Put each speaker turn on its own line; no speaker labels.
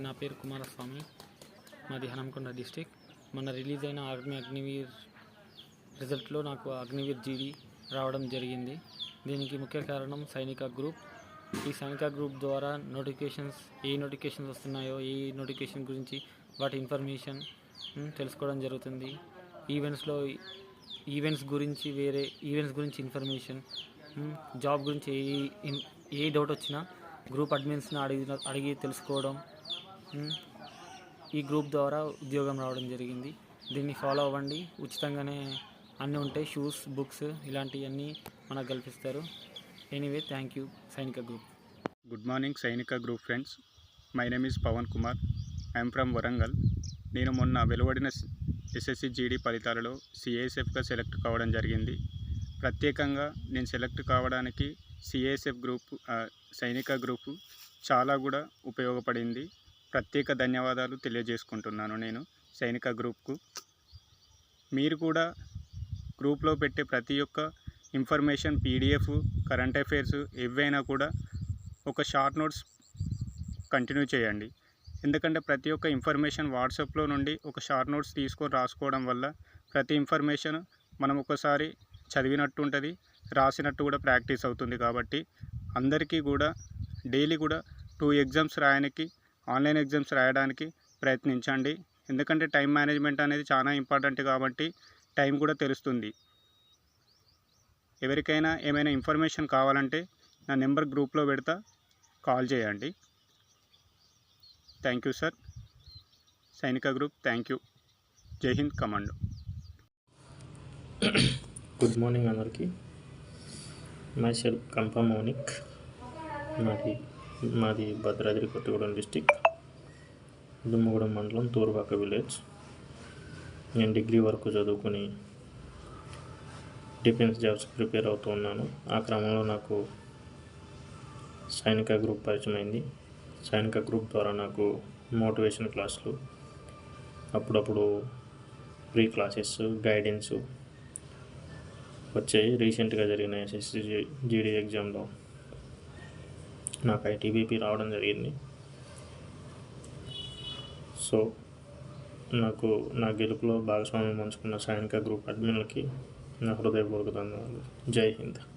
నా పేరు కుమారస్వామి. మాది హనంకొండ డిస్టిక్. మన రిలీజ్ అయిన ఆర్మీ అగ్నివీర్ రిజల్ట్లో నాకు అగ్నివీర్ జీడీ రావడం జరిగింది. దీనికి ముఖ్య కారణం సైనిక గ్రూప్. ఈ సైనిక గ్రూప్ ద్వారా నోటిఫికేషన్స్ ఏ నోటిఫికేషన్స్ వస్తున్నాయో ఏ నోటిఫికేషన్ గురించి వాటి ఇన్ఫర్మేషన్ తెలుసుకోవడం జరుగుతుంది. ఈవెంట్స్లో ఈవెంట్స్ గురించి వేరే ఈవెంట్స్ గురించి ఇన్ఫర్మేషన్ జాబ్ గురించి ఏ ఏ డౌట్ వచ్చినా గ్రూప్ అడ్మిన్స్ని అడిగి అడిగి తెలుసుకోవడం ఈ గ్రూప్ ద్వారా ఉద్యోగం రావడం జరిగింది. దీన్ని ఫాలో అవ్వండి. ఉచితంగానే అన్నీ ఉంటాయి. షూస్ బుక్స్ ఇలాంటివన్నీ మనకు కల్పిస్తారు anyway thank you. Sainika group.
Good morning Sainika group friends. My name is Pavan Kumar. I'm from Warangal. నేను మొన్న వెలువడిన ఎస్ఎస్సి జీడీ ఫలితాలలో సిఏఎస్ఎఫ్గా సెలెక్ట్ కావడం జరిగింది. ప్రత్యేకంగా నేను సెలెక్ట్ కావడానికి సిఏఎస్ఎఫ్ గ్రూప్ సైనిక గ్రూపు చాలా కూడా ఉపయోగపడింది. ప్రత్యేక ధన్యవాదాలు తెలియజేసుకుంటున్నాను నేను సైనిక గ్రూప్కు. మీరు కూడా గ్రూప్లో పెట్టే ప్రతి ఒక్క ఇన్ఫర్మేషన్ పీడిఎఫ్ కరెంట్ అఫైర్స్ ఏవైనా కూడా ఒక షార్ట్ నోట్స్ కంటిన్యూ చేయండి. ఎందుకంటే ప్రతి ఒక్క ఇన్ఫర్మేషన్ వాట్సాప్లో నుండి ఒక షార్ట్ నోట్స్ తీసుకొని రాసుకోవడం వల్ల ప్రతి ఇన్ఫర్మేషన్ మనం ఒకసారి చదివినట్టు ఉంటుంది రాసినట్టు కూడా ప్రాక్టీస్ అవుతుంది కాబట్టి అందరికీ కూడా డైలీ కూడా టూ ఎగ్జామ్స్ రాయడానికి ఆన్లైన్ ఎగ్జామ్స్ రాయడానికి ప్రయత్నించండి. ఎందుకంటే టైం మేనేజ్మెంట్ అనేది చాలా ఇంపార్టెంట్ కాబట్టి టైం కూడా తెలుస్తుంది. ఎవరికైనా ఏమైనా ఇన్ఫర్మేషన్ కావాలంటే నా నెంబర్ గ్రూప్లో పెడతా కాల్ చేయండి. Thank you sir. Sainika group thank you. జై హింద్ కమాండో.
గుడ్ మార్నింగ్ అందరికీ. Myself Kampa Mounik. మరి మాది భద్రాద్రి కొత్తగూడెం డిస్టిక్. దుమ్మగూడెం మండలం తూర్పాక విలేజ్. నేను డిగ్రీ వరకు చదువుకుని డిఫెన్స్ జాబ్స్ ప్రిపేర్ అవుతూ ఉన్నాను. ఆ క్రమంలో నాకు సైనిక గ్రూప్ పరిచయం అయింది సైనిక గ్రూప్ ద్వారా నాకు మోటివేషన్ క్లాసులు అప్పుడప్పుడు ఫ్రీ క్లాసెస్ గైడెన్స్ వచ్చాయి. రీసెంట్గా జరిగిన ఎస్ఎస్సి జీడీ ఎగ్జామ్లో నాకు ఐటీబీపీ రావడం జరిగింది. సో నాకు నా గెలుపులో భాగస్వామ్యం పంచుకున్న సైనిక గ్రూప్ అడ్మిన్లకి నా హృదయపూర్వక ధన్యవాదాలు. జై హింద్.